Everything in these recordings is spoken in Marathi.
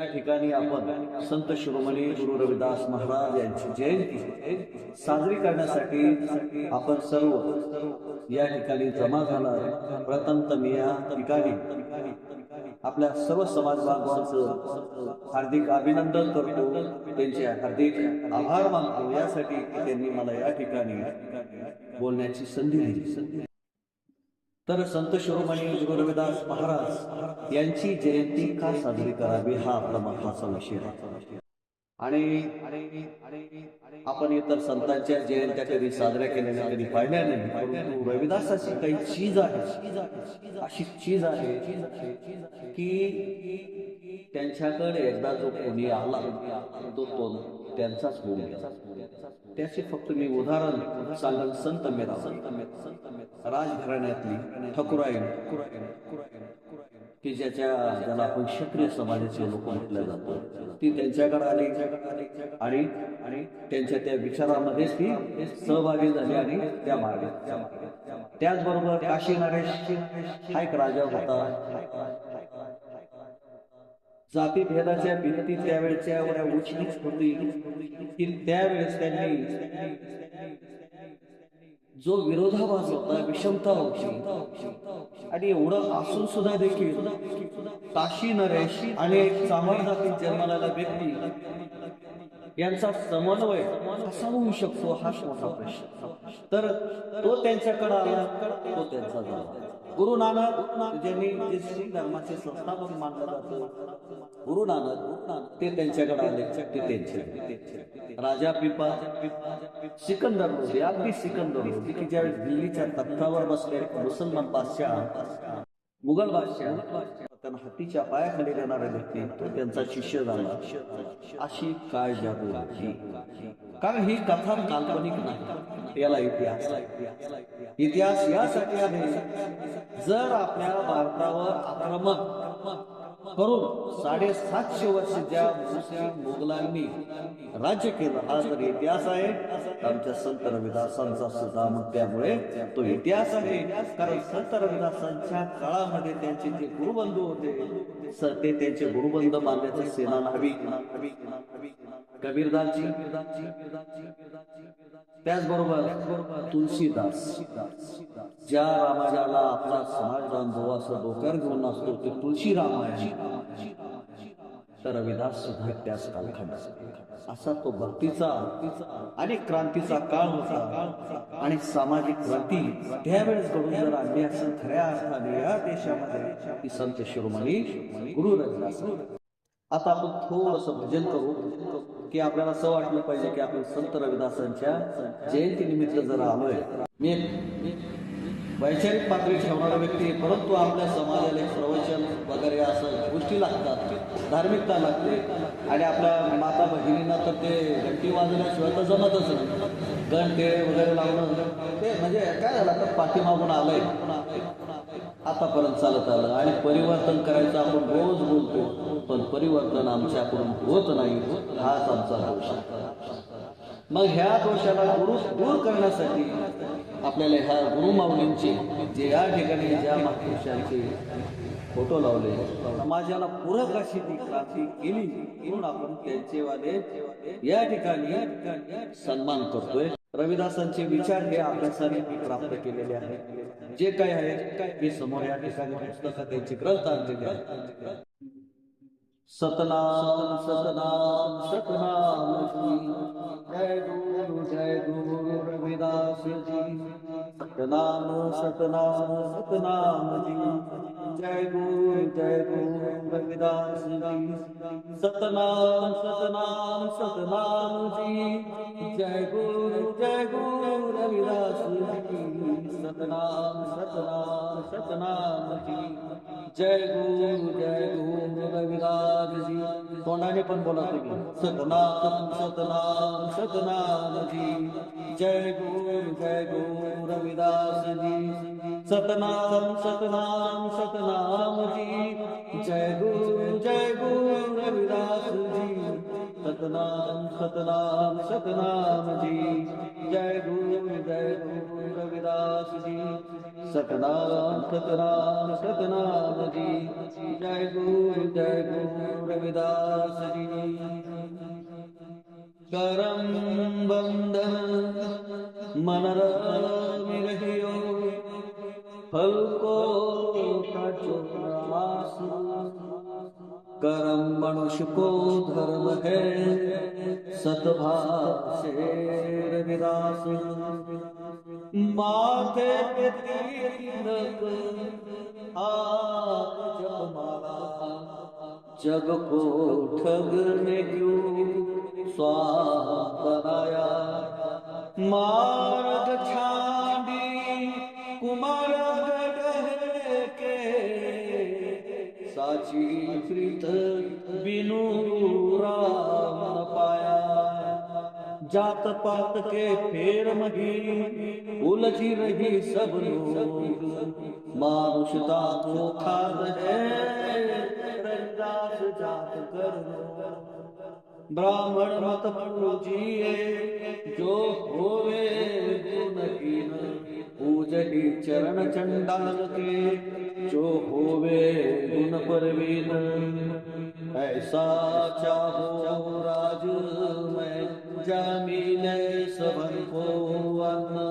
या ठिकाणी आपण संत शिरोमणी गुरु रविदास महाराज यांची जयंती साजरी करण्यासाठी आपण सर्व या ठिकाणी जमा झाला प्रथमतम या ठिकाणी आपल्या सर्व समाज बांधवांचं हार्दिक अभिनंदन करतो. त्यांचे हार्दिक आभार मानतो. यासाठी त्यांनी मला या ठिकाणी बोलण्याची संधी दिली. तर संत शिरोमणी गुरु रविदास महाराज यांची जयंती का साजरी करावी हा आपला महत्त्वाचा विषय आहे आणि आपण इतर संतांच्या जयंत्या कधी साजऱ्या केलेल्या कधी पाहिल्या नाही. परंतु रविदासाची काही चीज आहे अशी चीज आहे की त्यांच्याकडे एकदा जो कोणी आला तो तो त्यांचाच होऊन त्याचे फक्त मी उदाहरण सांगेन संत मेरा राजघराण्यातली ठकुराई की ज्याच्या ज्याला आपण क्षत्रिय समाजाचे लोक म्हटलं जातो ती त्यांच्याकडे आली. आणि आणि त्यांच्या त्या विचारामध्ये ती सहभागी झाली आणि त्या मार्गे त्याचबरोबर काशी नरेश हा एक राजा होता. जाती भेदाच्या भिंती त्यावेळेच्या एवढ्या उचलीच होती. की त्यावेळेस त्यांनी जो विरोधाभास होता विषमता होती आणि एवढं असून सुद्धा देखील काशी नरेश आणि एक चामर जातीत जन्माला व्यक्ती यांचा समन्वय कसा होऊ शकतो हाच मोठा प्रश्न. तर तो त्यांच्याकडे आला तो त्यांचा झाला. गुरु नानक ज्यांनी जे शीख धर्माचे संस्थापक मानलं जातं गुरु नानक ते त्यांच्याकडे आले ते त्यांचे. राजा पिपा सिकंदर होते अगदी सिकंदर होते की ज्यावेळेस दिल्लीच्या तख्तावर बसले मुसलमान बादशाह मुघल बादशाह त्यांना हत्तीच्या पायाखाली राहणारा व्यक्ती तो त्यांचा शिष्य झाला. अशी काय जादू कारण ही कथा काल्पनिक नाही? याला इतिहास इतिहास यासाठी आहे जर आपल्या भारतावर आक्रमण करून साडेसातशे वर्ष ज्या मुघलांनी राज्य केलं. हा जर इतिहास आहे. आमच्या संत रविदासांचा सुद्धा मग त्यामुळे तो इतिहास आहे. कारण संत रविदासांच्या काळामध्ये त्यांचे जे गुरुबंधू होते सर ते त्यांचे गुरुबंध मानण्याचं सेना हवी कबीरदासजी. त्याचबरोबर तुलसीदास. ज्या रामायणाला आपला समाज बांधव असं डोक्यावर घेऊन असतो ते तुलसी रामायण तर रविदास सुद्धा त्याच कालखंड असा तो भक्तीचा आणि क्रांतीचा काळ होता. आणि सामाजिक क्रांती त्यावेळेस घडून जर आणली असेल खऱ्या अर्थाने या देशामध्ये ती संत शिरोमणी गुरु रविदास आता आपण थोडस भजन करू की आपल्याला असं वाटलं पाहिजे की आपण संत रविदासांच्या जयंती निमित्त जर आलोय. मी वैचारिक पातळी ठेवणारा व्यक्ती परंतु आपल्या समाजाला प्रवचन वगैरे असं गोष्टी लागतात धार्मिकता लागते. आणि आपल्या माता बहिणींना तर ते घंटी वाजवल्याशिवाय तर जमतच नाही. घंटे वगैरे लावणं ते म्हणजे काय झालं तर पाठीमागून आलंय. आतापर्यंत चालत आलं आणि परिवर्तन करायचं आपण रोज बोलतो पण परिवर्तन आमच्याकडून होत नाही हाच आमचा दोष मग ह्या दोषाला गुरु दूर करण्यासाठी आपल्याला ह्या गुरुमाऊलींचे जे या ठिकाणी ज्या महापुरुषांचे फोटो लावले समाजाला पूरक अशी ती क्रांती केली म्हणून आपण त्यांचे वाले या ठिकाणी या ठिकाणी सन्मान करतोय. रविदासांचे विचार हे अभ्यासाने प्राप्त केलेले आहेत. जे काही आहे ते समोर या ठिकाणी पुस्तकात त्यांची ग्रंथ आणलेले आहेत. सतनाम सतनाम सतनाम जय गुरु जय गुरु रविदास जी सतनाम सतनाम सतनाम जी जय गुरु जय गुरु रविदास सतनाम सतनाम सतनाम जी। जय गुरु जय गुरु रविदास सतनाम सतनाम सतनाम जी। जय गुरु जय गुरु रविदास जी। तोंडाने पण बोला तुम्ही। सतनाम सतनाम सतनाम जी। जय गुरु जय गुरु रविदास जी। सतनाम सतनाम सतनाम जी। जय गुरु जय गुरु रविदास जी। सतनाम सतनाम सतनाम जी। जय गुरु जय गुरु रविदास जी। सतनाम सतनाम सतनाम जी। जय गुरु जय गुरु रविदास जी। करम बंधन मन रवि रहियो پھل کو کرم منش کو دھرم ہے ستبھا شیر وراس ماتھے پہ تینک آگ جب مارا۔ جگ کو ٹھگ نے کیوں سواد کرایا مارد چھانڈی، کمار साची प्रीत बिनु राम पाया. जात पात के फेर मही उलझी रही सब लोग. मानुषता को खाद है रविदास जात कर ब्राह्मण मत पूजिए जो होवे गुणहीन पूजही चरण चंडाल के जो होवे गुण परवीन ऐसा चाहो राज मैं जामीन सबन को अन्न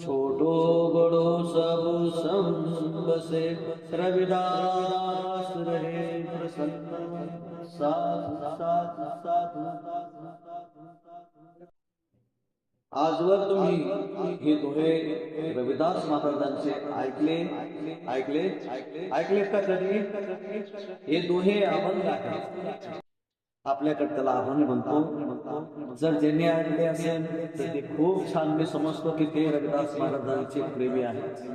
छोटो बड़ो सब संग से रविदास रहे प्रसन्न साधु साधु साधु आजवर तुम्ही हे दोहे रविदास महाराजांचे ऐकले ऐकले ऐकले का कधी? हे दोहे अभंग आहेत. आपल्याकडे त्याला अभंग म्हणतो. जर ज्यांनी ऐकले असेल तर ते खूप छान मी समजतो की ते रविदास महाराजांचे प्रेमी आहेत.